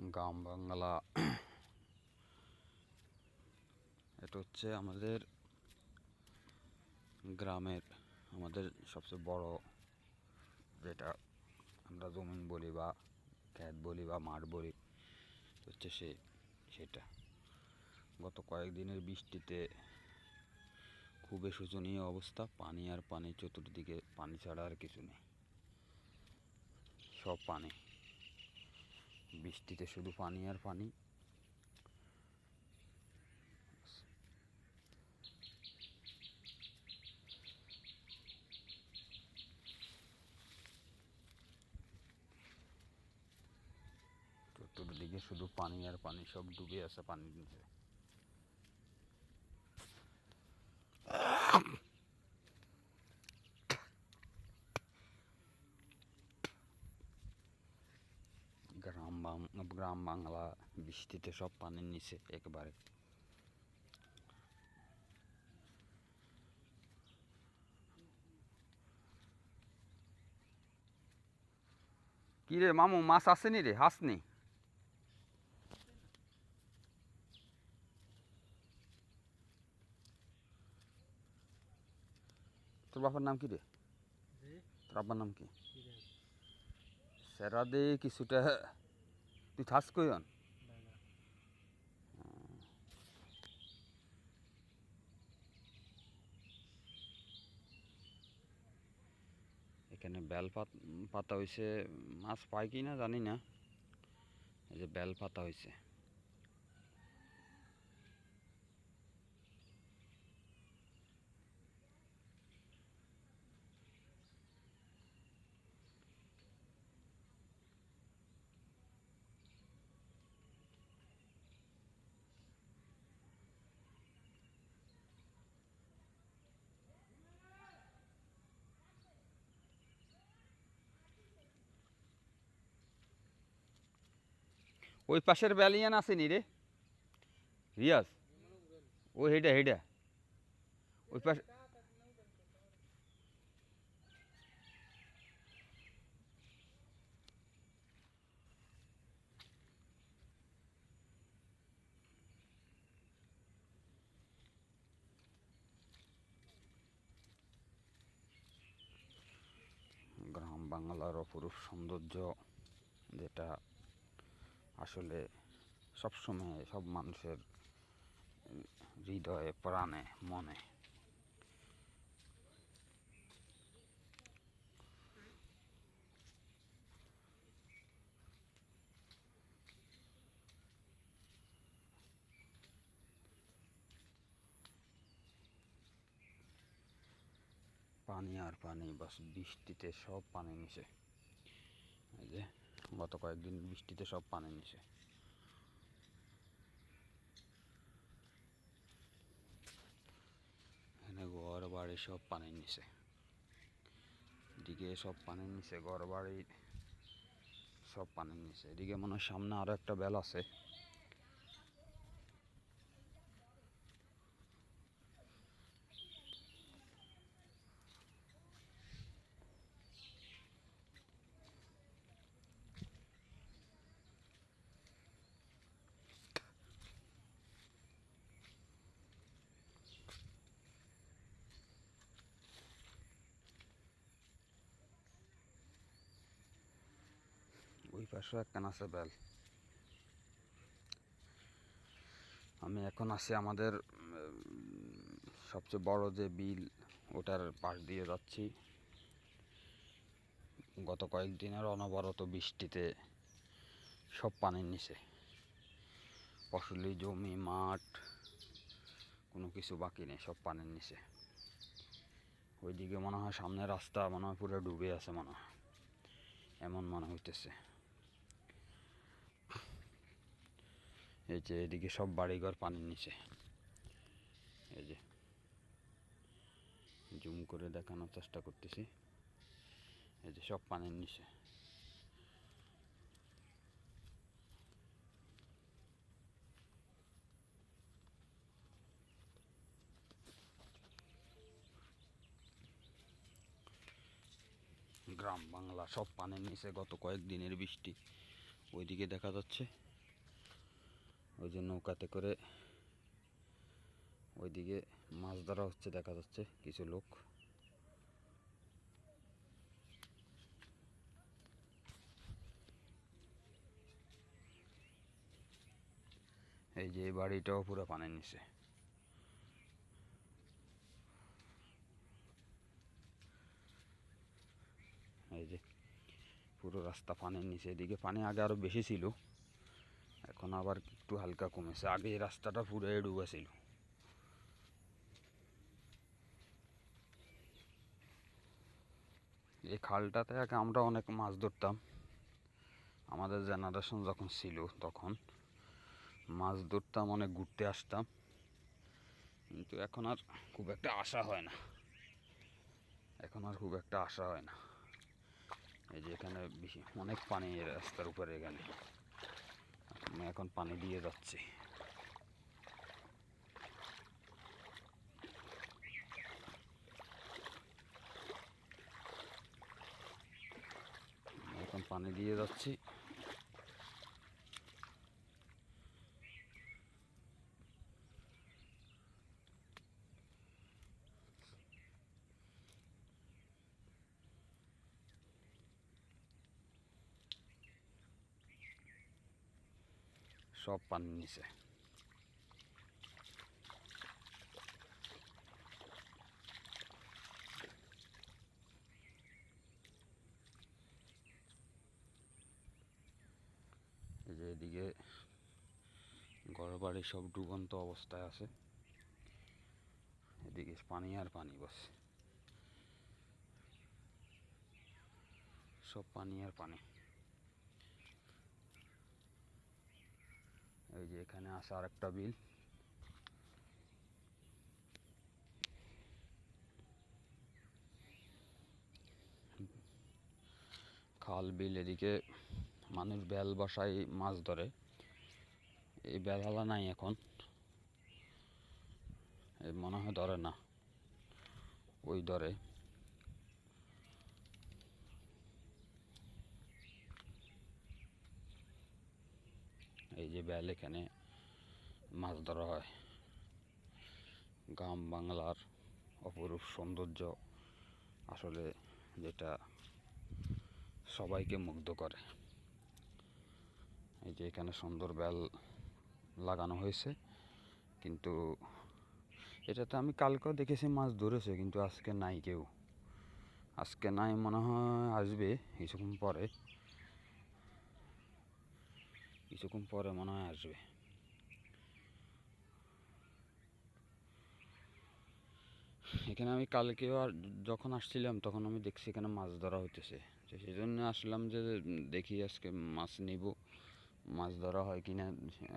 গ্রাম বাংলা এটা হচ্ছে আমাদের গ্রামের, আমাদের সবচেয়ে বড় যেটা আমরা জমিন বলি বা ক্ষেত বলি বা মাঠ বলি হচ্ছে সে, সেটা। গত কয়েকদিনের বৃষ্টিতে খুবই শোচনীয় অবস্থা, পানি আর পানি, চতুর্দিকে পানি ছাড়া আর কিছু নেই। সব পানি। বৃষ্টিতে শুধু পানি আর পানি। চতুর্দিকে শুধু পানি আর পানি সব ডুবে আছে পানির নিচে। গ্রাম বাংলা বৃষ্টিতে সব পানির নিচে একেবারে কি রে মামু মাছ আসেনি রে হাসনি তোর বাবার নাম কি রে তোর আব্বার নাম কি সেরা দে কিছুটা তুই থাস কইন এখানে বেল পাতা হয়েছে মাছ পায় কি না জানি না। এই যে বেল পাতা হয়েছে ওই পাশের ব্যালিয়ান আসেনি রে। রিয়াজ। ও হেডা হেডা ওই পাশে গ্রাম বাংলার অপরূপ সৌন্দর্য যেটা আসলে সবসময় সব মানুষের হৃদয়ে, প্রাণে, মনে। পানি আর পানি, বাস বৃষ্টিতে সব পানি নিচে যে। গত কয়েকদিন বৃষ্টিতে সব পানি নিছে। এখানে ঘর বাড়ি সব পানি নিচে এদিকে সব পানি নিচে ঘর বাড়ি সব পানির নিচে এদিকে মনে হয় সামনে আরও একটা বেল আছে। পাশেও একখান আছে বেল। আমি এখন আছি আমাদের সবচেয়ে বড় যে বিল, ওটার পাশ দিয়ে যাচ্ছি। গত কয়েকদিনের অনবরত বৃষ্টিতে সব পানির নিচে। ফসলি, জমি, মাঠ, কোনো কিছু বাকি নেই, সব পানির নিচে। ওইদিকে মনে হয় সামনে রাস্তা মনে হয় পুরো ডুবে আছে মনে হয়। এমন মনে হইতেছে। এই যে এদিকে সব বাড়িঘর পানির নিচে। এই যে। জুম করে দেখানোর চেষ্টা করতেছি। এই যে সব পানির নিচে। গ্রাম বাংলা সব পানির নিচে গত কয়েকদিনের বৃষ্টি। ওইদিকে দেখা যাচ্ছে। ওই যে নৌকাতে করে ওইদিকে মাছ ধরা হচ্ছে, দেখা যাচ্ছে কিছু লোক। এই যে বাড়িটাও পুরো পানির নিচে এই যে পুরো রাস্তা পানির নিচে, এদিকে পানি আগে আরও বেশি ছিল, এখন আবার একটু হালকা কমেছে। আগে রাস্তাটা পুরো ডুবে ছিল। এই খালটাতে আগে আমরা অনেক মাছ ধরতাম। আমাদের জেনারেশন যখন ছিল তখন মাছ ধরতাম, অনেক ঘুরতে আসতাম। কিন্তু এখন আর খুব একটা আশা হয় না। এখন আর খুব একটা আশা হয় না। এই যে এখানে অনেক পানি রাস্তার উপরে এখানে। আমি এখন পানি দিয়ে যাচ্ছি। এখন পানি দিয়ে যাচ্ছি। সব পানির নিচে যে এদিকে ঘর বাড়ি সব ডুবন্ত অবস্থায় আছে। এদিকে পানি আর পানি বাস। সব পানি আর পানি। এই যে এখানে আসা আর একটা বিল। খাল বিল এদিকে মানুষ বেল বসায়, মাছ ধরে। এই বেলহালা নাই এখন। এই মনে হয় ধরে না। ওই ধরে। এই যে বেল এখানে মাছ ধরা হয়। গ্রাম বাংলার অপরূপ সৌন্দর্য আসলে যেটা সবাইকে মুগ্ধ করে। এই যে এখানে সুন্দর বেল লাগানো হয়েছে, কিন্তু এটাতে আমি কালকেও দেখেছি মাছ ধরেছে, কিন্তু আজকে নাই কেউ। আজকে নাই মনে হয় আসবে কিছুক্ষণ পরে। কিছুক্ষণ পরে মনে হয় আসবে। এখানে আমি কালকেও আর যখন আসছিলাম, তখন আমি দেখছি এখানে মাছ ধরা হইতেছে। তো সেই জন্য আসলাম যে, দেখি আজকে মাছ নিব। মাছ ধরা হয় কি না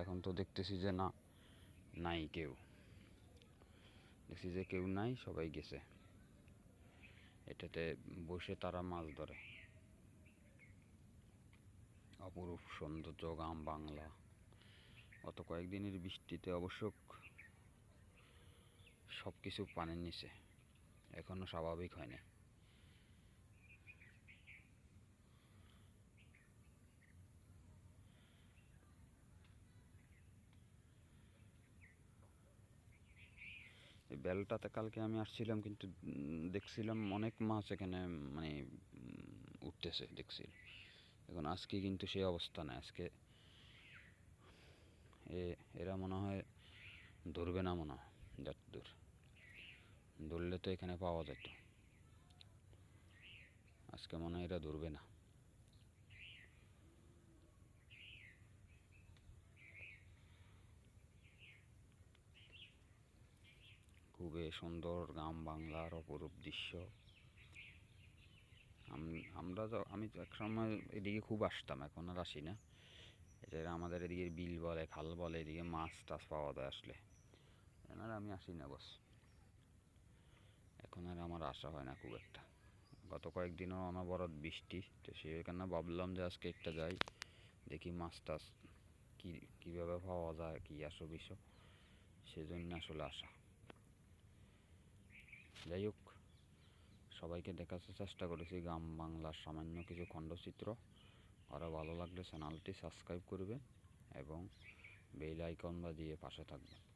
এখন তো দেখতেছি যে না, নাই কেউ। দেখছি যে কেউ নাই, সবাই গেছে। এটাতে বসে তারা মাছ ধরে। অপরূপ সৌন্দর্য গ্রাম বাংলা। গত কয়েকদিনের বৃষ্টিতে অবশ্য সব কিছু পানির নিচে। এখনও স্বাভাবিক হয়নি। বেলটাতে কালকে আমি আসছিলাম কিন্তু দেখছিলাম অনেক মাছ এখানে মানে উঠতেছে, দেখছি। এখন আজকে কিন্তু সেই অবস্থা নেই। আজকে এ, এরা মনে হয় ধরবে না মনে হয় যত দূর। ধরলে তো এখানে পাওয়া যেত। আজকে মনে হয় এরা ধরবে না। খুবই সুন্দর গ্রাম বাংলার অপরূপ দৃশ্য। আমরা আমি এক সময় এদিকে খুব আসতাম, এখন আর আসি না। এটা আমাদের এদিকে বিল বলে, খাল বলে, এদিকে মাছ টাছ পাওয়া যায় আসলে। আর আমি আসি না বস। এখন আর আমার আসা হয় না খুব একটা। গত কয়েকদিনও অনবরত বৃষ্টি, তো সেখানে ভাবলাম যে আজকে একটা যাই, দেখি মাছ টাছ কী, কীভাবে পাওয়া যায়, কী আসো বিষয় সেজন্য আসলে আসা। যাই হোক সবাইকে দেখাতে চেষ্টা করেছি, গ্রাম বাংলার সামান্য কিছু খণ্ডচিত্র। আরও ভালো লাগলে চ্যানেলটি সাবস্ক্রাইব করবেন এবং বেল আইকন বা দিয়ে পাশে থাকবেন।